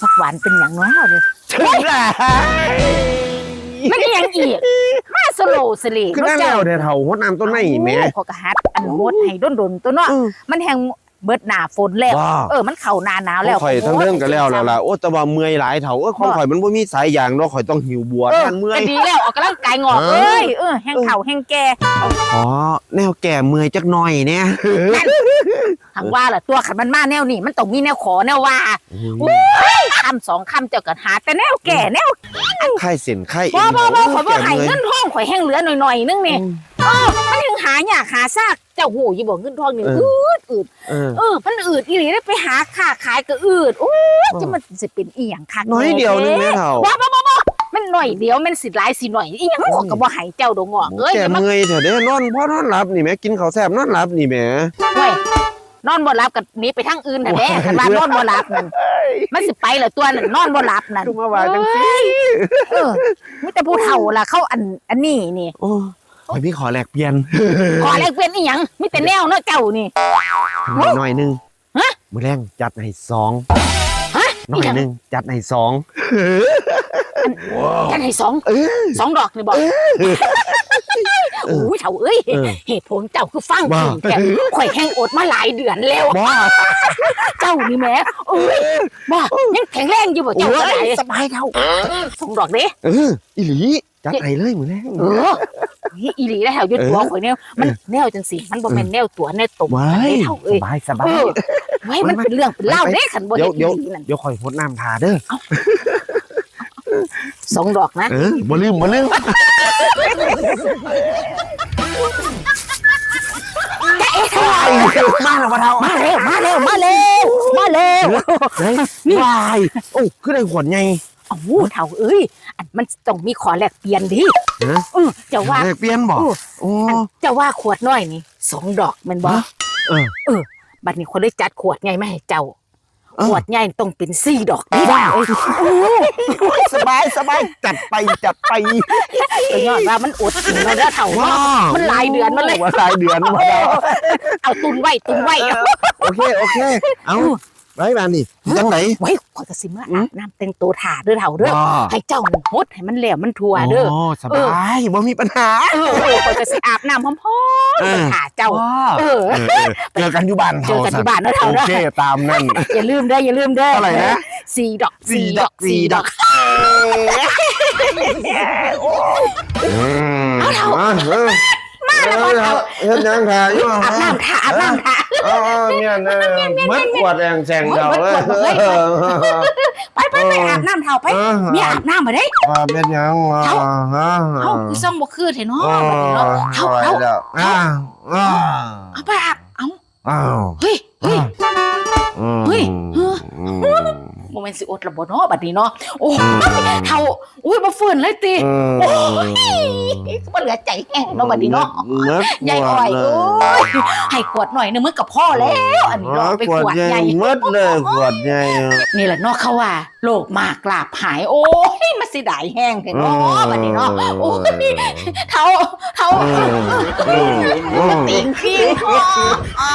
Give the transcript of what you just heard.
ผักหวานเป็นอย่างน้อยเนี่ยถึงแล้วไม่ได้ยังอีกมาสโลว์สลีคือนั่นแล้วเดี๋ยวเฒ่าหัวน้ำต้นไม้อีแม่พอกระฮัดอันโมดให้ด้นดนๆตัวเนาะอืมมันแหง เบิดหนาฝนแล้ว ว้าเออ มันเข่าหนาหนาวขแล้อวงข่อยทั้งเรื่องกันแล้วแล้วล่ะโอ้แต่ว่าเมื่อยหลายเฒ่าเอ้ยของข่อยมันบ่มีสายยางเนาะข่อยต้องหิวบัวเออนั่นเมื่อย ก็ดีแล้วออกกำลังกายงอกเออ เอ้ยเออแห้งเข่าแห้งแก่อ๋อแนวแก่เมื่อยจักหน่อยเนี่ยนั่นทางว่าล่ะตัวขันมันมาแนวนี่มันต้องมีแนวขอแนวว่าคำสองคำเจ้าก็หาแต่แนวแก่แนวไข้เส้นไข้บ่บ่บ่ข่อยบ่แก่ให้เมื่อยเงินทองข่อยแห้งเหลือหน่อยๆนึงนี่เออมัน ยังหายากหาซากเจ้าหูอย่าบอกเงินทองนี่เอออืดอืดเออเออมันอืดอีหลีได้ไปหาค้าขายก็อืดโอ้ยจะมันสิเป็นอีหยังคักน้อยเดียวนึงแม่เฒ่าบ่บ่บ่บ่มันหน่อยเดียวมันสิหลายสิหน่อยอีหยังขอยก็บ่ให้เจ้าดอกงอกเอ้ยแก่อย่ามาเมื่อยเถอะเด้อนอนพ่อนอนหลับนี่แม่กินข้าวแซ่บนอนหลับนี่แม่เว้ยนอนบ่หลับก็หนีไปทางอื่นน่ะแม่คันว่านอนบ่หลับนั่นมันสิไปแล้วตัวนั่นนอนบ่หลับนั่นคือมาว่าจังซี่เออมีแต่ผู้เฒ่าล่ะเขาอันอันนี้นี่ โอ้ยพี่ขอแลกเปลี่ยนขอแลกเปลี่ยนอีหยังมีแต่แนวเนาะเจ้านี่ หน่อยหนึงฮะ มื้อแรงจัดให้สองฮะหน่อยหนึงจัดให้สองกันให้สองเออ สองดอกนี่บอกโอ้ยเฒ่าเอ้ย เออเหตุผลเจ้าคือฟังว่าจริงแกข่อยแห้งอดมาหลายเดือนแล้ว บ้าเจ้านี่แหม่เอ้ยบ้ายังแข็งแรงอยู่บ่เจ้าโอ้ก็ได้ยสบายเท่าสองดอกเด้เอออีหลีจัดให้เลยมื้อแรงเออเฮ้ย อีหลีแล้วแถวยึดตัวข่อยแนวมันแนวจังสิมันบ่แม่นแนวตัวแนวตบไว้เท่าสเอ้ยบายสบาเอยอไว้มันเป็นเรื่องเป็นเล่าวเด้ขันบ่เดี๋ยวเฮ็ดเดี๋ยวอีหลีนั่นเดี๋ยวคอยพดน้ำทาเด้อสองดอกนะเออบ่ลืมบ่ลืมจะเอ๊ะทำไมมาแล้วบ่เท่ามาเร็วมาเร็วมาเร็วมาเร็วเฮ้ยนี่วายโอ้คือได้ขวดไง โอ้โหเท่าเอ้ยอันมันต้องมีขอแลกเปลี่ยนดิฮะเออเจะว่าแลกเปลี่ยนบ่โอ้โอ้อันเจะว่าขวดน้อยนี่สองดอกแมันบ่ฮะเออ เออ บัดนี้คนได้จัดขวดใหญ่มาให้เจ้า เออ ขวดใหญ่ต้องเป็นสี่ดอกนี่ได้เอ้ยโอ้สบายสบายจัดไปจัดไปก็ย้อนว่ามันอดกินเราได้เท่าว้าเนาะวมันหลายเดือนมาเลย ว่าหลายเดือนมาแล้วเอาตุนไว้ตุนไว้โอเคโอเค เอา ไว้มานี่จังไหนไว้ขอยกระสิมาอาบน้ำแต่งตัวถ่าเด้อเท่าเด้อว้าให้เจ้านั่นฮดให้มันแหลวมันทั่วเด้อโอ้สบายบ่มีปัญหาเออขอยกระสิอาบน้ำพร้อมเออๆถ่าเจ้าเออเออเออเจอกันอยู่บ้านเจอกันที่บ้านเนอะเท่าโอเนอะเคตามนั่นอย่าลืมเด้ออย่าลืมเด้อเท่าไหร่นะสี่ดอกสี่ดอกสี่สี่ดดออกกเอาเถอะมาแล้วมา เถอะเฮ็ดยังค่ะอยู่อาบน้ำถ่าอาบน้ำถ่าอ๋อเนี่ยนะมัดขวดแองแซงเดาเลยไปไปไปอาบน้ำเท่าไปเมียอาบน้ำมาได้ว่าเป็นยังเท่าเท่าคือซ่องบ่คือเถอะเนาะอ๋อบัดเนาะเท่าเท่าแล้วอ้าอ้าวเอาไปอาบเอาอ้าวเฮ้ยเฮ้ยเฮ้ยโมเมนต์สิอดระบ่เนาะบัดนี้เนาะโอ้เท่าอุ้ยบ่ฟื้นเลยติอืมโอ้ยบ่เหลือใจแห้งเนาะบัดนี้เนาะมัดใหญ่อ่อยเลโอ้ยให้ขวดหน่อยนึงมันก็พอแล้วอันนี้เนาะไปขวดใหญ่มัดเลยขวดใหญ่นี่แหละเนาะเขาว่าโรคมากลาบหายโอ้ยมันสิได้แห้งเถอะเนาะบัดนี้เนาะโอ้ยเท่าเท่าอืมอืมอืมติงฟิงอ่า